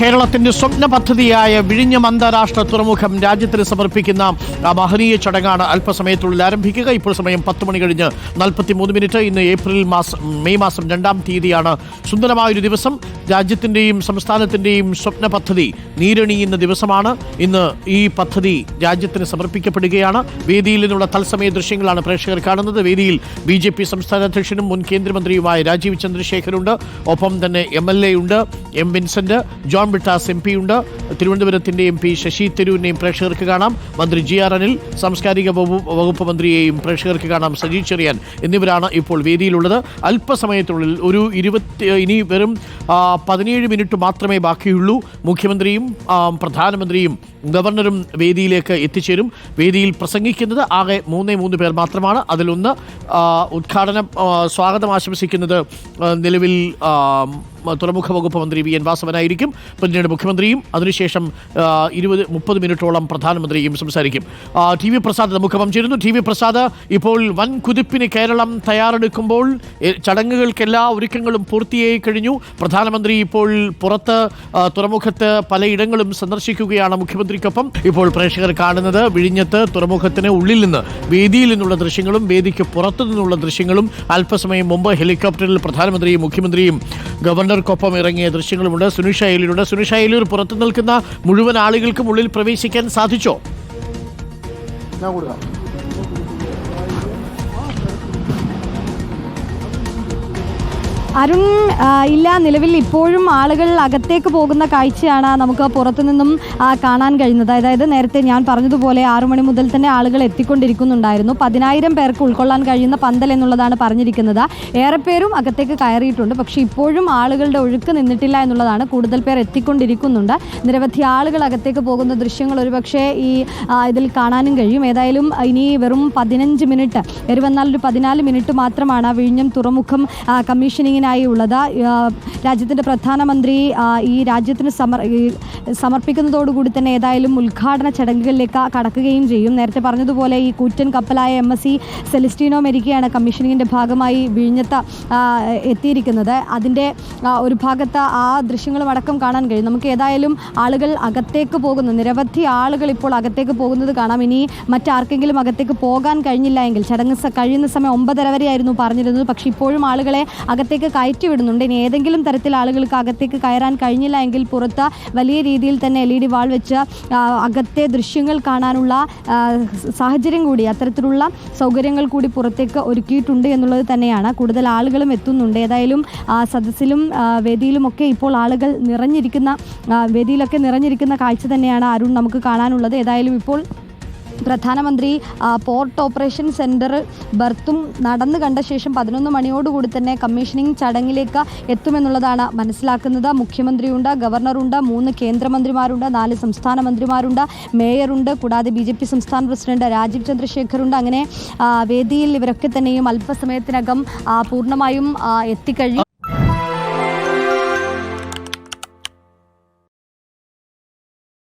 കേരളത്തിന്റെ സ്വപ്ന പദ്ധതിയായ വിഴിഞ്ഞം അന്താരാഷ്ട്ര തുറമുഖം രാജ്യത്തിന് സമർപ്പിക്കുന്ന മഹനീയ ചടങ്ങാണ് അല്പസമയത്തുള്ളിൽ ആരംഭിക്കുക. ഇപ്പോൾ സമയം പത്ത് മണി കഴിഞ്ഞ് നാൽപ്പത്തി മൂന്ന് മിനിറ്റ്. ഇന്ന് ഏപ്രിൽ മാസം മെയ് മാസം രണ്ടാം തീയതിയാണ് സുന്ദരമായൊരു ദിവസം. രാജ്യത്തിന്റെയും സംസ്ഥാനത്തിന്റെയും സ്വപ്ന പദ്ധതി നീരണിയുന്ന ദിവസമാണ്. ഇന്ന് ഈ പദ്ധതി രാജ്യത്തിന് സമർപ്പിക്കപ്പെടുകയാണ്. വേദിയിൽ നിന്നുള്ള തത്സമയ ദൃശ്യങ്ങളാണ് പ്രേക്ഷകർ കാണുന്നത്. വേദിയിൽ ബി ജെ പി സംസ്ഥാന അധ്യക്ഷനും മുൻ കേന്ദ്രമന്ത്രിയുമായ രാജീവ് ചന്ദ്രശേഖരുണ്ട്. ഒപ്പം തന്നെ എം എൽ എ ഉണ്ട് M Vincent John Brittas M P ഉണ്ട്. തിരുവനന്തപുരത്തിന്റെ എം പി ശശി തരൂരിനെയും പ്രേക്ഷകർക്ക് കാണാം. മന്ത്രി ജി ആർ അനിൽ സാംസ്കാരിക വകു- വകുപ്പ് മന്ത്രിയെയും പ്രേക്ഷകർക്ക് കാണാം. സജി ചെറിയാൻ എന്നിവരാണ് ഇപ്പോൾ വേദിയിലുള്ളത്. അല്പസമയത്തിനുള്ളിൽ ഒരു ഇരുപത്തി ഇനി വെറും പതിനേഴ് മിനിറ്റ് മാത്രമേ ബാക്കിയുള്ളൂ. മുഖ്യമന്ത്രിയും പ്രധാനമന്ത്രിയും ഗവർണറും വേദിയിലേക്ക് എത്തിച്ചേരും. വേദിയിൽ പ്രസംഗിക്കുന്നത് ആകെ മൂന്നേ മൂന്ന് പേർ മാത്രമാണ്. അതിലൊന്ന് ഉദ്ഘാടനം സ്വാഗതം ആശംസിക്കുന്നത് നിലവിൽ തുറമുഖ വകുപ്പ് മന്ത്രി വി എൻ വാസവനായിരിക്കും. പിന്നീട് മുഖ്യമന്ത്രിയും അതിനുശേഷം ഇരുപത് മുപ്പത് മിനിറ്റോളം പ്രധാനമന്ത്രിയും സംസാരിക്കും. ടി വി പ്രസാദ് നമുക്ക് പങ്കുചേരുന്നു. ടി വി പ്രസാദ് ഇപ്പോൾ വൻ കുതിപ്പിന് കേരളം തയ്യാറെടുക്കുമ്പോൾ ചടങ്ങുകൾക്ക് എല്ലാ ഒരുക്കങ്ങളും പൂർത്തിയായി കഴിഞ്ഞു. പ്രധാനമന്ത്രി ഇപ്പോൾ പുറത്ത് തുറമുഖത്ത് പലയിടങ്ങളും സന്ദർശിക്കുകയാണ് മുഖ്യമന്ത്രിക്കൊപ്പം. ഇപ്പോൾ പ്രേക്ഷകർ കാണുന്നത് വിഴിഞ്ഞത്ത് തുറമുഖത്തിന് ഉള്ളിൽ നിന്ന് വേദിയിൽ നിന്നുള്ള ദൃശ്യങ്ങളും വേദിക്ക് പുറത്തു നിന്നുള്ള ദൃശ്യങ്ങളും അല്പസമയം മുമ്പ് ഹെലികോപ്റ്ററിൽ പ്രധാനമന്ത്രിയും മുഖ്യമന്ത്രിയും ഗവർണർക്കൊപ്പം ഇറങ്ങിയ ദൃശ്യങ്ങളുമുണ്ട്. സുനിഷ അയലൂരുണ്ട് സുനിഷ അയലൂർ പുറത്തു നിൽക്കുന്ന മുഴുവൻ ആളുകൾക്കും ഉള്ളിൽ പ്രവേശിക്കാൻ സാധിച്ചോ? അരുൺ ഇല്ല നിലവിൽ ഇപ്പോഴും ആളുകൾ അകത്തേക്ക് പോകുന്ന കാഴ്ചയാണ് നമുക്ക് പുറത്തു നിന്നും കാണാൻ കഴിയുന്നത്. അതായത് നേരത്തെ ഞാൻ പറഞ്ഞതുപോലെ ആറു മണി മുതൽ തന്നെ ആളുകൾ എത്തിക്കൊണ്ടിരിക്കുന്നുണ്ടായിരുന്നു. പതിനായിരം പേർക്ക് ഉൾക്കൊള്ളാൻ കഴിയുന്ന പന്തൽ എന്നുള്ളതാണ് പറഞ്ഞിരിക്കുന്നത്. ഏറെ പേരും അകത്തേക്ക് കയറിയിട്ടുണ്ട്. പക്ഷേ ഇപ്പോഴും ആളുകളുടെ ഒഴുക്ക് നിന്നിട്ടില്ല എന്നുള്ളതാണ് കൂടുതൽ പേർ എത്തിക്കൊണ്ടിരിക്കുന്നുണ്ട്. നിരവധി ആളുകൾ അകത്തേക്ക് പോകുന്ന ദൃശ്യങ്ങൾ ഒരുപക്ഷെ ഈ ഇതിൽ കാണാനും കഴിയും. ഏതായാലും ഇനി വെറും പതിനഞ്ച് മിനിറ്റ് ഇരുപത്തിനാല് ഒരു പതിനാല് മിനിറ്റ് മാത്രമാണ് വിഴിഞ്ഞം തുറമുഖം ആ, കമ്മീഷനിങ്ങിനായി ഉള്ളത് രാജ്യത്തിന്റെ പ്രധാനമന്ത്രി ഈ രാജ്യത്തിന് സമർ സമർപ്പിക്കുന്നതോടുകൂടി തന്നെ ഏതായാലും ഉദ്ഘാടന ചടങ്ങുകളിലേക്ക് കടക്കുകയും ചെയ്യും. നേരത്തെ പറഞ്ഞതുപോലെ ഈ കൂറ്റൻ കപ്പലായ എം എസ് സി സെലിസ്റ്റീനോ മെരിക്കയാണ് കമ്മീഷനിങ്ങിന്റെ ഭാഗമായി വിഴിഞ്ഞത്ത് എത്തിയിരിക്കുന്നത്. അതിന്റെ ഒരു ഭാഗത്ത് ആ ദൃശ്യങ്ങളും അടക്കം കാണാൻ കഴിയും. നമുക്ക് ഏതായാലും ആളുകൾ അകത്തേക്ക് പോകുന്നു. നിരവധി ആളുകൾ ഇപ്പോൾ അകത്തേക്ക് പോകുന്നത് കാണാം. ഇനി മറ്റാർക്കെങ്കിലും അകത്തേക്ക് പോകാൻ കഴിഞ്ഞില്ല എങ്കിൽ ചടങ്ങ് കഴിയുന്ന സമയം ഒമ്പതര വരെയായിരുന്നു പറഞ്ഞിരുന്നത്. പക്ഷേ ഇപ്പോഴും ആളുകളെ അകത്തേക്ക് കയറ്റി വിടുന്നുണ്ട് ഇനി ഏതെങ്കിലും തരത്തിൽ ആളുകൾക്ക് അകത്തേക്ക് കയറാൻ കഴിഞ്ഞില്ല എങ്കിൽ പുറത്ത് വലിയ രീതിയിൽ തന്നെ എൽ ഇ ഡി വാൾ വെച്ച് അകത്തെ ദൃശ്യങ്ങൾ കാണാനുള്ള സാഹചര്യം കൂടി അത്തരത്തിലുള്ള സൗകര്യങ്ങൾ കൂടി പുറത്തേക്ക് ഒരുക്കിയിട്ടുണ്ട് എന്നുള്ളത് തന്നെയാണ് കൂടുതൽ ആളുകളും എത്തുന്നുണ്ട്. ഏതായാലും സദസ്സിലും വേദിയിലുമൊക്കെ ഇപ്പോൾ ആളുകൾ നിറഞ്ഞിരിക്കുന്ന വേദിയിലൊക്കെ നിറഞ്ഞിരിക്കുന്ന കാഴ്ച തന്നെയാണ് അരുൺ നമുക്ക് കാണാനുള്ളത്. ഏതായാലും ഇപ്പോൾ പ്രധാനമന്ത്രി പോർട്ട് ഓപ്പറേഷൻ സെന്റർ ബർത്തും നടന്നു കണ്ട ശേഷം പതിനൊന്ന് മണിയോടുകൂടി തന്നെ കമ്മീഷനിങ് ചടങ്ങിലേക്ക് എത്തുമെന്നുള്ളതാണ് മനസ്സിലാക്കുന്നത്. മുഖ്യമന്ത്രിയുണ്ട് ഗവർണറുണ്ട് മൂന്ന് കേന്ദ്രമന്ത്രിമാരുണ്ട് നാല് സംസ്ഥാന മന്ത്രിമാരുണ്ട് മേയറുണ്ട് കൂടാതെ ബി ജെ പി സംസ്ഥാന പ്രസിഡന്റ് രാജീവ് ചന്ദ്രശേഖറുണ്ട്. അങ്ങനെ വേദിയിൽ ഇവരൊക്കെ തന്നെയും അല്പസമയത്തിനകം പൂർണമായും ആ, എത്തിക്കഴിയും